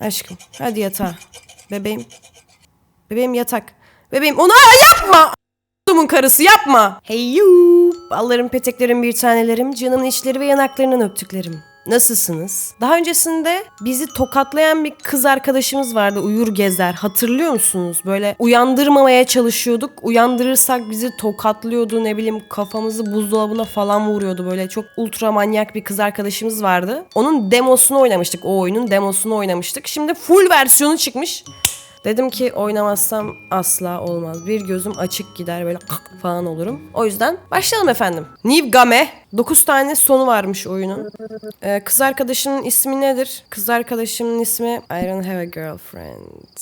Aşkım hadi yatağa. Bebeğim. Bebeğim yatak. Bebeğim onu Aa, yapma. Dumun karısı yapma. Hey you. Ballarım peteklerim bir tanelerim. Canımın içleri ve yanaklarından öptüklerim. Nasılsınız? Daha öncesinde bizi tokatlayan bir kız arkadaşımız vardı uyur gezer. Hatırlıyor musunuz? Böyle uyandırmamaya çalışıyorduk. Uyandırırsak bizi tokatlıyordu ne bileyim kafamızı buzdolabına falan vuruyordu. Böyle çok ultra manyak bir kız arkadaşımız vardı. Onun demosunu oynamıştık. O oyunun demosunu oynamıştık. Şimdi full versiyonu çıkmış. Dedim ki oynamazsam asla olmaz. Bir gözüm açık gider böyle falan olurum. O yüzden başlayalım efendim. New Game. 9 tane sonu varmış oyunun. Ee, kız arkadaşımın ismi nedir? Kız arkadaşımın ismi I don't have a girlfriend.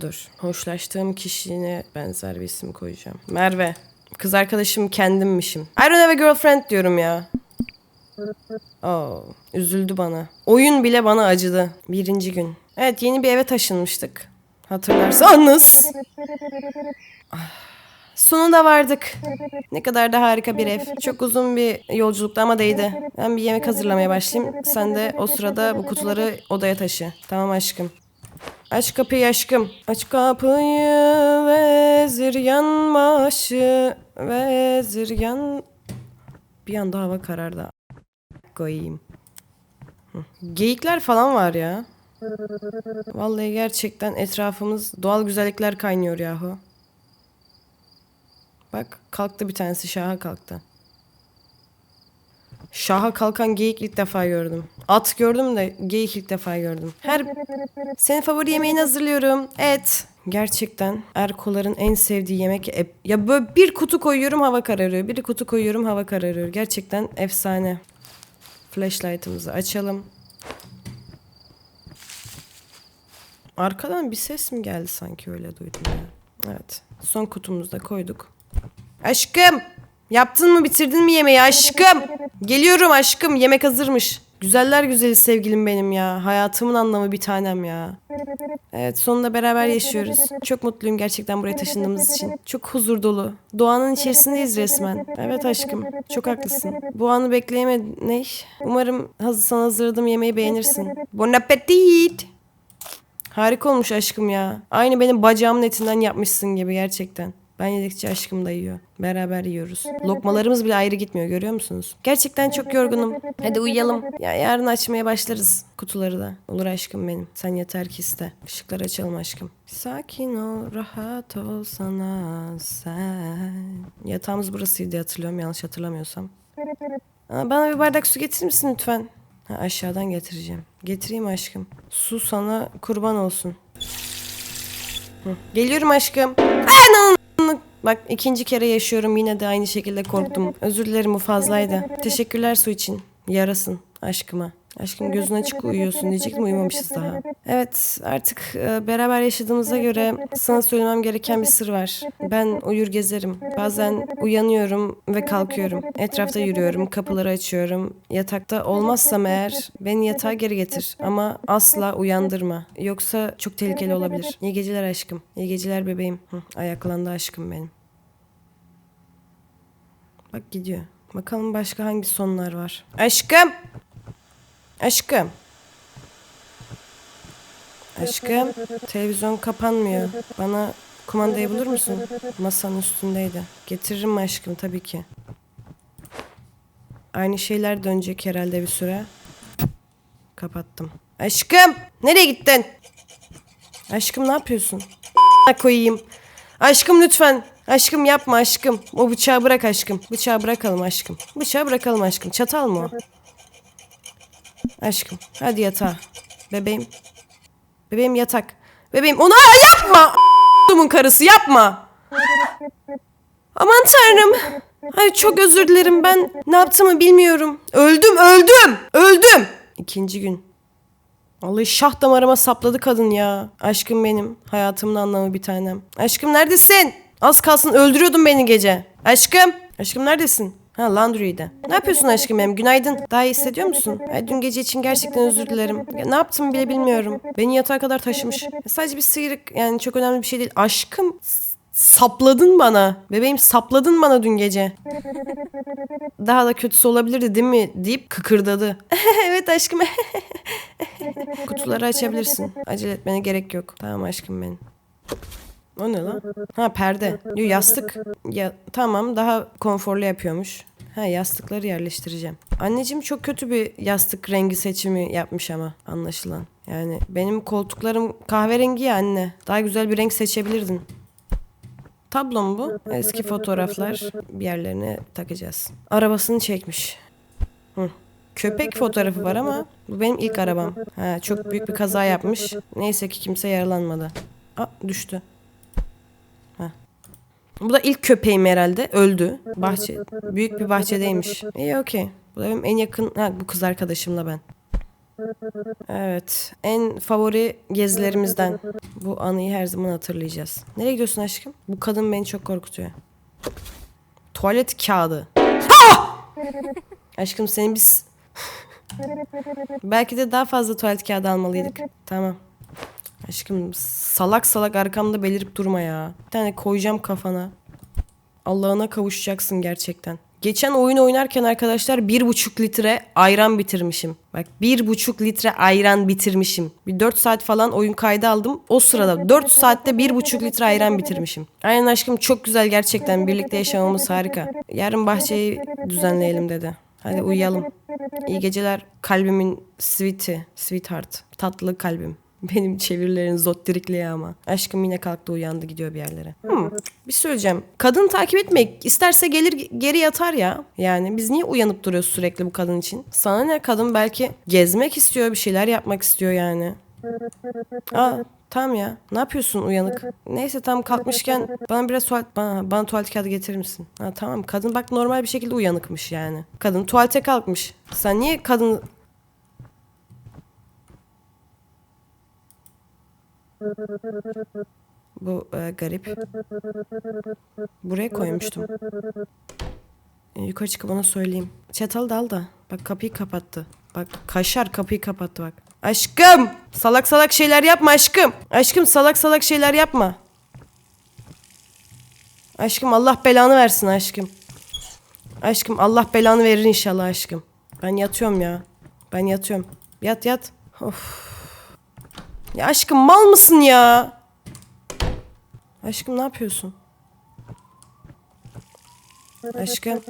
Dur. Hoşlaştığım kişine benzer bir isim koyacağım. Merve. Kız arkadaşım kendimmişim. I don't have a girlfriend diyorum ya. Oo, üzüldü bana. Oyun bile bana acıdı. Birinci gün. Evet yeni bir eve taşınmıştık. Hatırlarsanız. Ah, Sonunda vardık. Ne kadar da harika bir ev. Çok uzun bir yolculuktu ama değdi. Ben bir yemek hazırlamaya başlayayım. Sen de o sırada bu kutuları odaya taşı. Tamam aşkım. Aç kapıyı aşkım. Aç kapıyı vezir yanbaşı. Vezir yan... Bir anda hava karardı. Koyayım. Geyikler falan var ya. Vallahi gerçekten etrafımız doğal güzellikler kaynıyor yahu. Bak kalktı bir tanesi şaha kalktı. Şaha kalkan geyik ilk defa gördüm. At gördüm de geyik ilk defa gördüm. Her senin favori yemeğini hazırlıyorum. Et. Gerçekten Erkoların en sevdiği yemek. Ya böyle bir kutu koyuyorum hava kararıyor. Bir kutu koyuyorum hava kararıyor. Gerçekten efsane. Flashlight'ımızı açalım. Arkadan bir ses mi geldi sanki öyle duydum ya. Evet. Son kutumuzu da koyduk. Aşkım! Yaptın mı bitirdin mi yemeği aşkım? Geliyorum aşkım yemek hazırmış. Güzeller güzeli sevgilim benim ya. Hayatımın anlamı bir tanem ya. Evet sonunda beraber yaşıyoruz. Çok mutluyum gerçekten buraya taşındığımız için. Çok huzur dolu. Doğanın içerisindeyiz resmen. Evet aşkım çok haklısın. Bu anı bekleyemedim. Ne? Umarım sana hazırladığım yemeği beğenirsin. Bon appetit! Harika olmuş aşkım ya. Aynı benim bacağımın etinden yapmışsın gibi gerçekten. Ben yedikçe aşkım da yiyor. Beraber yiyoruz. Lokmalarımız bile ayrı gitmiyor görüyor musunuz? Gerçekten çok yorgunum. Hadi uyuyalım. Ya yarın açmaya başlarız kutuları da. Olur aşkım benim. Sen yeter ki iste. Işıkları açalım aşkım. Sakin ol, rahat ol sana sen. Yatağımız burasıydı hatırlıyorum yanlış hatırlamıyorsam. Bana bir bardak su getirir misin lütfen? Ha, aşağıdan getireceğim. Getireyim aşkım. Su sana kurban olsun. Hı. Geliyorum aşkım. Anam! Bak ikinci kere yaşıyorum yine de aynı şekilde korktum. Özür dilerim bu fazlaydı. Teşekkürler su için. Yarasın aşkıma. Aşkım gözün açık uyuyorsun diyecektim uyumamışız daha. Evet artık e, beraber yaşadığımıza göre sana söylemem gereken bir sır var. Ben uyur gezerim. Bazen uyanıyorum ve kalkıyorum. Etrafta yürüyorum, kapıları açıyorum. Yatakta olmazsam eğer beni yatağa geri getir. Ama asla uyandırma. Yoksa çok tehlikeli olabilir. İyi geceler aşkım. İyi geceler bebeğim. Hı, ayaklandı aşkım benim. Bak gidiyor. Bakalım başka hangi sonlar var. Aşkım! Aşkım. Aşkım. Televizyon kapanmıyor. Bana kumandayı bulur musun? Masanın üstündeydi. Getiririm aşkım tabii ki. Aynı şeyler dönecek herhalde bir süre. Kapattım. Aşkım! Nereye gittin? Aşkım ne yapıyorsun? koyayım. Aşkım lütfen. Aşkım yapma aşkım. O bıçağı bırak aşkım. Bıçağı bırakalım aşkım. Bıçağı bırakalım aşkım. Çatal mı o? Aşkım hadi yatağa. Bebeğim. Bebeğim yatak. Bebeğim onu Aa, yapma. Dumun karısı yapma. Aman tanrım. Ay çok özür dilerim ben ne yaptığımı bilmiyorum. Öldüm öldüm öldüm. İkinci gün. Vallahi şah damarıma sapladı kadın ya. Aşkım benim. Hayatımın anlamı bir tanem. Aşkım neredesin? Az kalsın öldürüyordun beni gece. Aşkım. Aşkım neredesin? Ha laundry'de. Ne yapıyorsun aşkım benim? Günaydın. Daha iyi hissediyor musun? Ay, dün gece için gerçekten özür dilerim. Ya, ne yaptım bile bilmiyorum. Beni yatağa kadar taşımış. Ya, sadece bir sıyrık yani çok önemli bir şey değil. Aşkım Sapladın bana. Bebeğim sapladın bana dün gece. Daha da kötüsü olabilirdi değil mi deyip kıkırdadı. evet aşkım. Kutuları açabilirsin. Acele etmene gerek yok. Tamam aşkım benim. O ne lan? Ha perde. Yastık. Ya tamam daha konforlu yapıyormuş. Ha yastıkları yerleştireceğim. Anneciğim çok kötü bir yastık rengi seçimi yapmış ama anlaşılan. Yani benim koltuklarım kahverengi ya anne. Daha güzel bir renk seçebilirdin. Tablom bu. Eski fotoğraflar bir yerlerine takacağız. Arabasını çekmiş. Hı. Köpek fotoğrafı var ama bu benim ilk arabam. Ha, çok büyük bir kaza yapmış. Neyse ki kimse yaralanmadı. Aa, düştü. Bu da ilk köpeğim herhalde. Öldü. Bahçe. Büyük bir bahçedeymiş. İyi okey. Bu da benim en yakın... Ha, bu kız arkadaşımla ben. Evet. En favori gezilerimizden. Bu anıyı her zaman hatırlayacağız. Nereye gidiyorsun aşkım? Bu kadın beni çok korkutuyor. Tuvalet kağıdı. Ah! Aşkım senin biz... Belki de daha fazla tuvalet kağıdı almalıydık. Tamam. Aşkım salak salak arkamda belirip durma ya. Bir tane koyacağım kafana. Allah'ına kavuşacaksın gerçekten. Geçen oyun oynarken arkadaşlar bir buçuk litre ayran bitirmişim. Bak bir buçuk litre ayran bitirmişim. Bir 4 saat falan oyun kaydı aldım. O sırada 4 saatte bir buçuk litre ayran bitirmişim. Aynen aşkım çok güzel gerçekten. Birlikte yaşamamız harika. Yarın bahçeyi düzenleyelim dedi. Hadi uyuyalım. İyi geceler kalbimin sweet'i. Sweetheart. Tatlı kalbim. Benim çevirilerin zottirikliği ama. Aşkım yine kalktı uyandı gidiyor bir yerlere. Hmm, bir söyleyeceğim. Kadın takip etmek isterse gelir geri yatar ya. Yani biz niye uyanıp duruyoruz sürekli bu kadın için? Sana ne kadın belki gezmek istiyor bir şeyler yapmak istiyor yani. Aa tamam ya. Ne yapıyorsun uyanık? Neyse tam kalkmışken bana biraz tuvalet bana, bana tuvalet kağıdı getirir misin? Ha tamam kadın bak normal bir şekilde uyanıkmış yani. Kadın tuvalete kalkmış. Sen niye kadın Bu e, garip. Buraya koymuştum. E, yukarı çıkıp ona söyleyeyim. Çatal dal da. Bak kapıyı kapattı. Bak kaşar kapıyı kapattı bak. Aşkım! Salak salak şeyler yapma aşkım. Aşkım salak salak şeyler yapma. Aşkım Allah belanı versin aşkım. Aşkım Allah belanı verir inşallah aşkım. Ben yatıyorum ya. Ben yatıyorum. Yat yat. Of. Ya aşkım mal mısın ya? Aşkım ne yapıyorsun? Aşkım.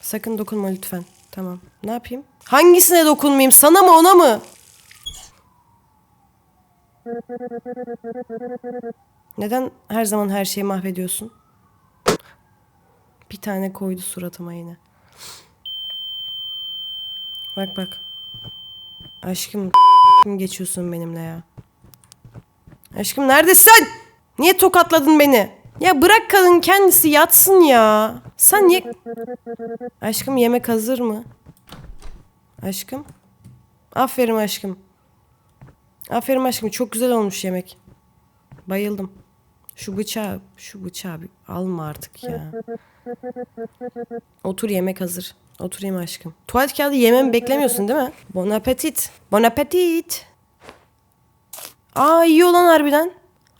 Sakın dokunma lütfen. Tamam. Ne yapayım? Hangisine dokunmayayım? Sana mı ona mı? Neden her zaman her şeyi mahvediyorsun? Bir tane koydu suratıma yine. Bak bak. Aşkım geçiyorsun benimle ya. Aşkım neredesin? Niye tokatladın beni? Ya bırak kadın kendisi yatsın ya. Sen niye... Aşkım yemek hazır mı? Aşkım. Aferin aşkım. Aferin aşkım çok güzel olmuş yemek. Bayıldım. Şu bıçağı, şu bıçağı bir alma artık ya. Otur yemek hazır. Oturayım aşkım. Tuvalet kağıdı yememi beklemiyorsun değil mi? Bon appetit. Bon appetit. Aa yiyor lan harbiden.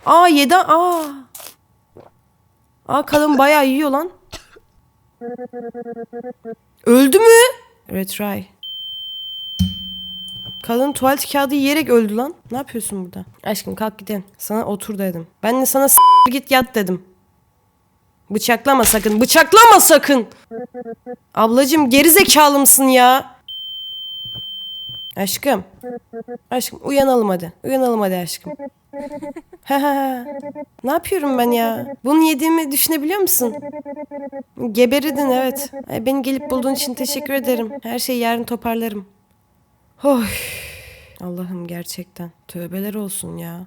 Aa yedi. Aa. Aa kadın bayağı yiyor lan. Öldü mü? Retry. Kadın tuvalet kağıdı yiyerek öldü lan. Ne yapıyorsun burada? Aşkım kalk gidelim. Sana otur dedim. Ben de sana git yat dedim. Bıçaklama sakın. Bıçaklama sakın. Ablacım geri zekalı mısın ya? Aşkım. Aşkım uyanalım hadi. Uyanalım hadi aşkım. Ne yapıyorum ben ya? Bunu yediğimi düşünebiliyor musun? Geberirdin evet. Ay, beni gelip bulduğun için teşekkür ederim. Her şeyi yarın toparlarım. Oy. Allah'ım gerçekten. Tövbeler olsun ya.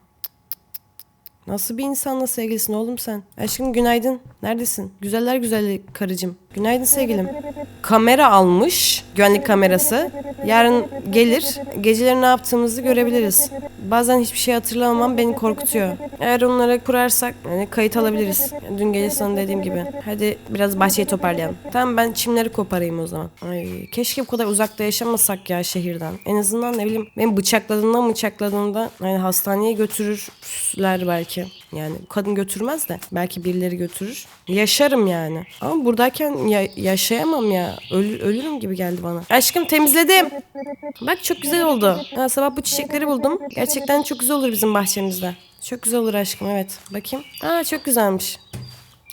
Nasıl bir insanla sevgilisin oğlum sen? Aşkım günaydın. Neredesin? Güzeller güzeli karıcığım. Günaydın sevgilim. Kamera almış. Güvenlik kamerası. Yarın gelir. Geceleri ne yaptığımızı görebiliriz. Bazen hiçbir şey hatırlamamam beni korkutuyor. Eğer onlara kurarsak yani kayıt alabiliriz. Dün gece sana dediğim gibi. Hadi biraz bahçeyi toparlayalım. Tamam ben çimleri koparayım o zaman. Ay keşke bu kadar uzakta yaşamasak ya şehirden. En azından ne bileyim beni bıçakladığında bıçakladığında yani hastaneye götürürler belki. Yani kadın götürmez de belki birileri götürür. Yaşarım yani. Ama buradayken ya- yaşayamam ya. Ölür, ölürüm gibi geldi bana. Aşkım temizledim. Bak çok güzel oldu. Ha, sabah bu çiçekleri buldum. Gerçekten çok güzel olur bizim bahçemizde. Çok güzel olur aşkım evet. Bakayım. Aa çok güzelmiş.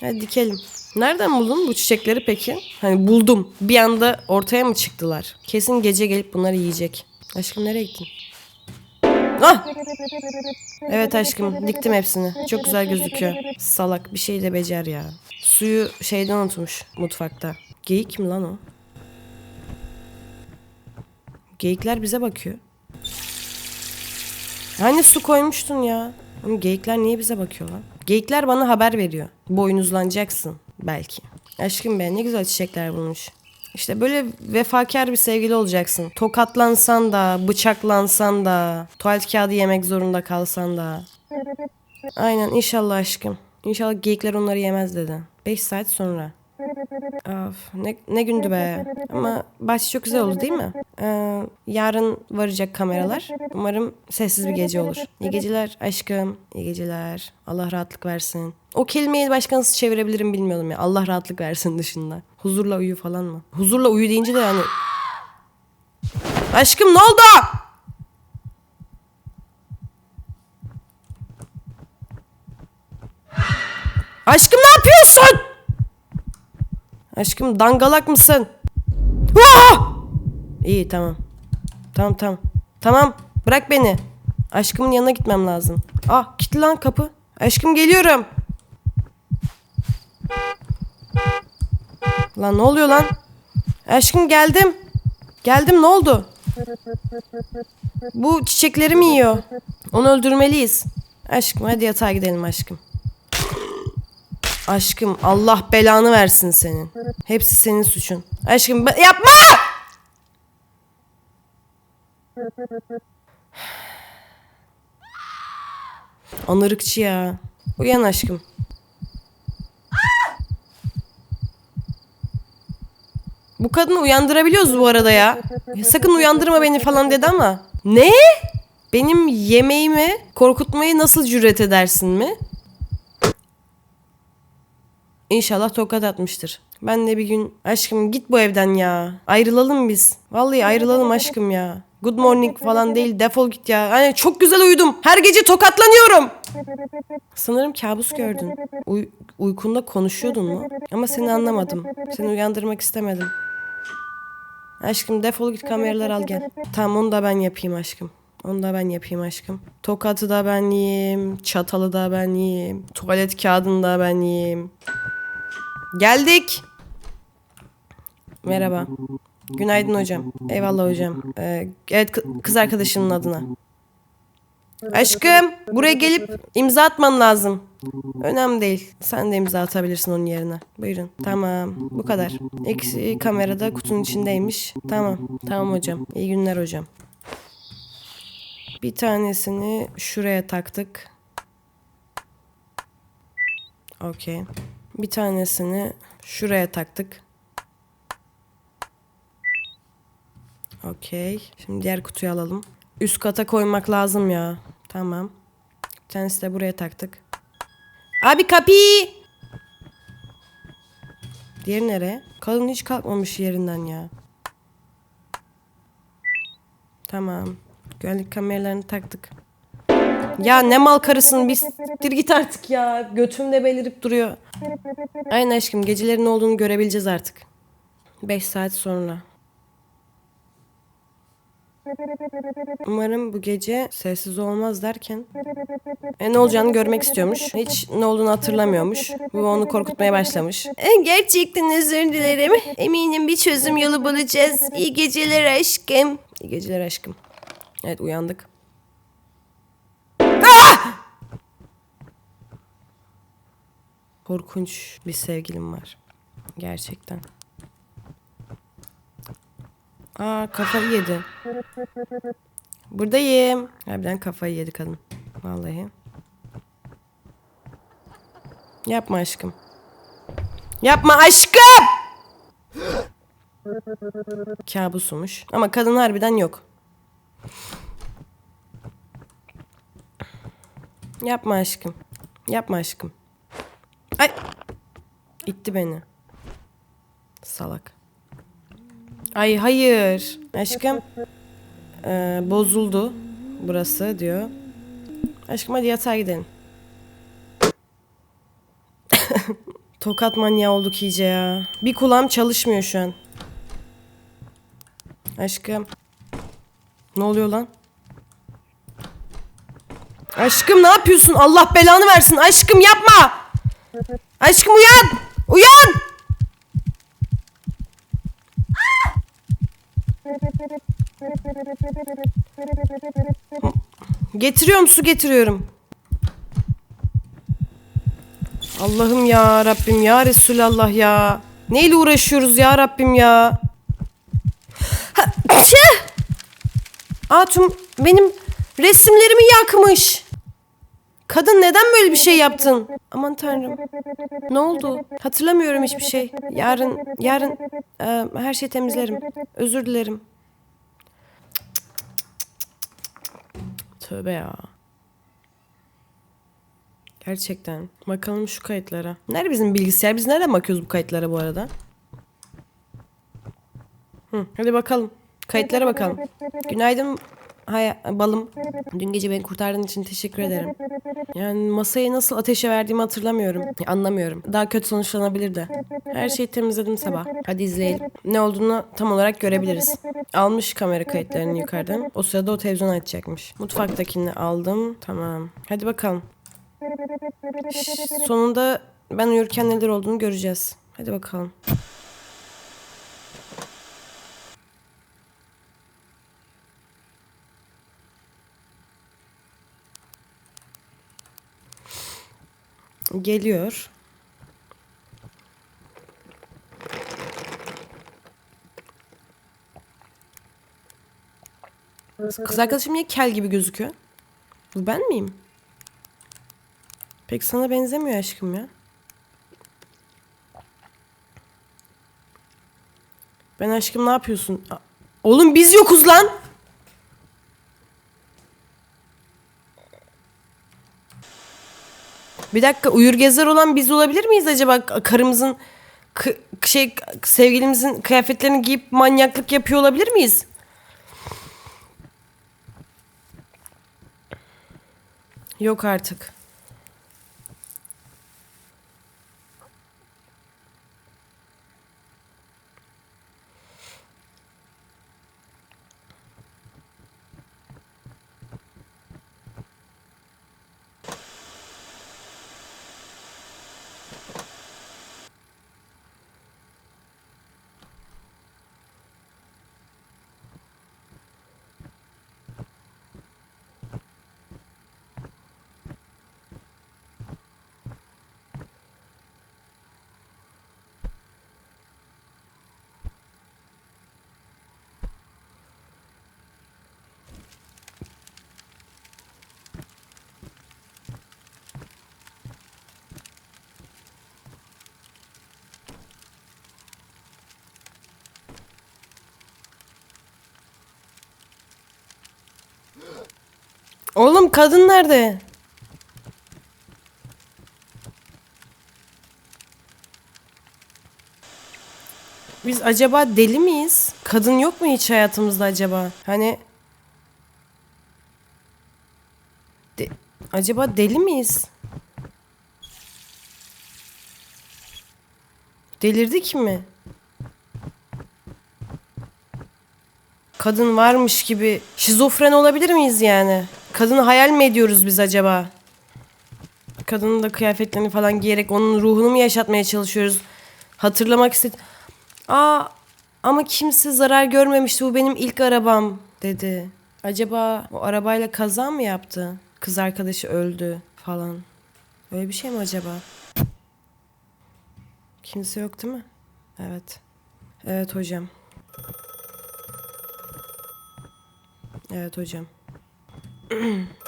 Hadi dikelim. Nereden buldun bu çiçekleri peki? Hani buldum. Bir anda ortaya mı çıktılar? Kesin gece gelip bunları yiyecek. Aşkım nereye gittin? Ah! Evet aşkım diktim hepsini. Çok güzel gözüküyor. Salak bir şey de becer ya. Suyu şeyden unutmuş mutfakta. Geyik mi lan o? Geyikler bize bakıyor. Hani su koymuştun ya? Oğlum geyikler niye bize bakıyor lan? Geyikler bana haber veriyor. Boynuzlanacaksın belki. Aşkım be ne güzel çiçekler bulmuş. İşte böyle vefakar bir sevgili olacaksın. Tokatlansan da, bıçaklansan da, tuvalet kağıdı yemek zorunda kalsan da. Aynen inşallah aşkım. İnşallah geyikler onları yemez dedi. 5 saat sonra. Of, ne, ne gündü be. Ama bahçe çok güzel oldu değil mi? Ee, yarın varacak kameralar. Umarım sessiz bir gece olur. İyi geceler aşkım. İyi geceler. Allah rahatlık versin. O kelimeyi başka nasıl çevirebilirim bilmiyorum ya. Allah rahatlık versin dışında. Huzurla uyu falan mı? Huzurla uyu deyince de yani... Aşkım ne oldu? Aşkım ne yapıyorsun? Aşkım dangalak mısın? Aa! İyi tamam. Tamam tamam. Tamam bırak beni. Aşkımın yanına gitmem lazım. Ah kilitli lan kapı. Aşkım geliyorum. Lan ne oluyor lan? Aşkım geldim. Geldim ne oldu? Bu çiçeklerimi yiyor. Onu öldürmeliyiz. Aşkım hadi yatağa gidelim aşkım. Aşkım Allah belanı versin senin. Hepsi senin suçun. Aşkım yapma! Anırıkçı ya. Uyan aşkım. Bu kadını uyandırabiliyoruz bu arada ya. Ya Sakın uyandırma beni falan dedi ama. Ne? Benim yemeğimi korkutmayı nasıl cüret edersin mi? İnşallah tokat atmıştır. Ben de bir gün aşkım git bu evden ya. Ayrılalım biz. Vallahi ayrılalım aşkım ya. Good morning falan değil defol git ya. Hani çok güzel uyudum. Her gece tokatlanıyorum. Sanırım kabus gördün. Uy- uykunda konuşuyordun mu? Ama seni anlamadım. Seni uyandırmak istemedim. Aşkım defol git kameralar al gel. Tamam onu da ben yapayım aşkım. Onu da ben yapayım aşkım. Tokatı da ben yiyeyim. Çatalı da ben yiyeyim. Tuvalet kağıdını da ben yiyeyim. Geldik. Merhaba. Günaydın hocam. Eyvallah hocam. Ee, evet kı- kız arkadaşımın adına. Aşkım buraya gelip imza atman lazım. Önemli değil. Sen de imza atabilirsin onun yerine. Buyurun. Tamam. Bu kadar. İkisi kamerada kutunun içindeymiş. Tamam. Tamam hocam. İyi günler hocam. Bir tanesini şuraya taktık. Okey. Bir tanesini şuraya taktık. Okey. Şimdi diğer kutuyu alalım. Üst kata koymak lazım ya. Tamam. Bir tanesi de buraya taktık. Abi kapıyı. Diğeri nereye? Kadın hiç kalkmamış yerinden ya. Tamam. Güvenlik kameralarını taktık. Ya ne mal karısın bir siktir git artık ya. Götümde belirip duruyor. Aynen aşkım gecelerin olduğunu görebileceğiz artık. 5 saat sonra. Umarım bu gece sessiz olmaz derken e, ne olacağını görmek istiyormuş. Hiç ne olduğunu hatırlamıyormuş. Bu onu korkutmaya başlamış. E, gerçekten özür dilerim. Eminim bir çözüm yolu bulacağız. İyi geceler aşkım. İyi geceler aşkım. Evet uyandık. Korkunç bir sevgilim var. Gerçekten. Aa kafayı yedi. Buradayım. Harbiden kafayı yedi kadın. Vallahi. Yapma aşkım. Yapma aşkım! Kabusumuş. Ama kadın harbiden yok. Yapma aşkım. Yapma aşkım. İtti beni. Salak. Ay hayır. Aşkım. Ee, bozuldu. Burası diyor. Aşkım hadi yatağa gidelim. Tokat manyağı olduk iyice ya. Bir kulağım çalışmıyor şu an. Aşkım. Ne oluyor lan? Aşkım ne yapıyorsun? Allah belanı versin. Aşkım yapma. Aşkım uyan. Uyan. Getiriyorum su getiriyorum. Allah'ım ya Rabbim ya Resulallah ya. Neyle uğraşıyoruz ya Rabbim ya. Ha, şey. Atum benim resimlerimi yakmış. Kadın neden böyle bir şey yaptın? Aman tanrım. Ne oldu? Hatırlamıyorum hiçbir şey. Yarın, yarın e, her şeyi temizlerim. Özür dilerim. Tövbe ya. Gerçekten. Bakalım şu kayıtlara. Nerede bizim bilgisayar? Biz nereden bakıyoruz bu kayıtlara bu arada? Hı, hadi bakalım. Kayıtlara bakalım. Günaydın hay balım. Dün gece beni kurtardığın için teşekkür ederim. Yani masayı nasıl ateşe verdiğimi hatırlamıyorum. Anlamıyorum. Daha kötü sonuçlanabilir de. Her şeyi temizledim sabah. Hadi izleyelim. Ne olduğunu tam olarak görebiliriz. Almış kamera kayıtlarını yukarıdan. O sırada o televizyonu açacakmış. Mutfaktakini aldım. Tamam. Hadi bakalım. Sonunda ben uyurken neler olduğunu göreceğiz. Hadi bakalım. Geliyor. Kız arkadaşım niye kel gibi gözüküyor? Bu ben miyim? Pek sana benzemiyor aşkım ya. Ben aşkım ne yapıyorsun? Oğlum biz yokuz lan. Bir dakika uyur gezer olan biz olabilir miyiz acaba? Karımızın kı- şey sevgilimizin kıyafetlerini giyip manyaklık yapıyor olabilir miyiz? Yok artık. Oğlum kadın nerede? Biz acaba deli miyiz? Kadın yok mu hiç hayatımızda acaba? Hani De- acaba deli miyiz? Delirdik mi? Kadın varmış gibi şizofren olabilir miyiz yani? Kadını hayal mi ediyoruz biz acaba? Kadının da kıyafetlerini falan giyerek onun ruhunu mu yaşatmaya çalışıyoruz? Hatırlamak isted... Aa ama kimse zarar görmemişti bu benim ilk arabam dedi. Acaba o arabayla kaza mı yaptı? Kız arkadaşı öldü falan. Öyle bir şey mi acaba? Kimse yok değil mi? Evet. Evet hocam. Evet hocam.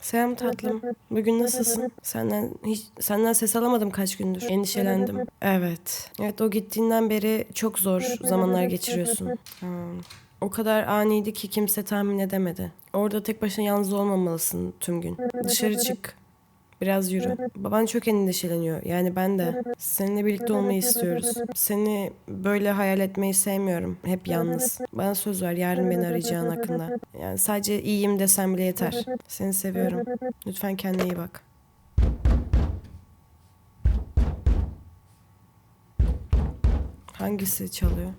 Selam tatlım. Bugün nasılsın? Senden hiç senden ses alamadım kaç gündür. Endişelendim. Evet. Evet o gittiğinden beri çok zor zamanlar geçiriyorsun. Tamam. O kadar aniydi ki kimse tahmin edemedi. Orada tek başına yalnız olmamalısın tüm gün. Dışarı çık. Biraz yürü. Baban çok endişeleniyor. Yani ben de. Seninle birlikte olmayı istiyoruz. Seni böyle hayal etmeyi sevmiyorum. Hep yalnız. Bana söz ver yarın beni arayacağın hakkında. Yani sadece iyiyim desem bile yeter. Seni seviyorum. Lütfen kendine iyi bak. Hangisi çalıyor?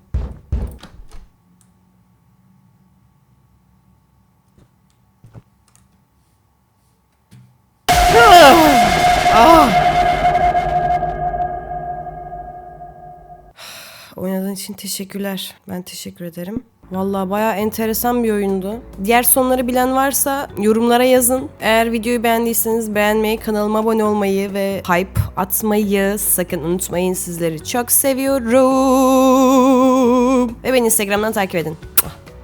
İçin teşekkürler. Ben teşekkür ederim. Vallahi bayağı enteresan bir oyundu. Diğer sonları bilen varsa yorumlara yazın. Eğer videoyu beğendiyseniz beğenmeyi, kanalıma abone olmayı ve hype atmayı sakın unutmayın. Sizleri çok seviyorum. Ve beni Instagram'dan takip edin.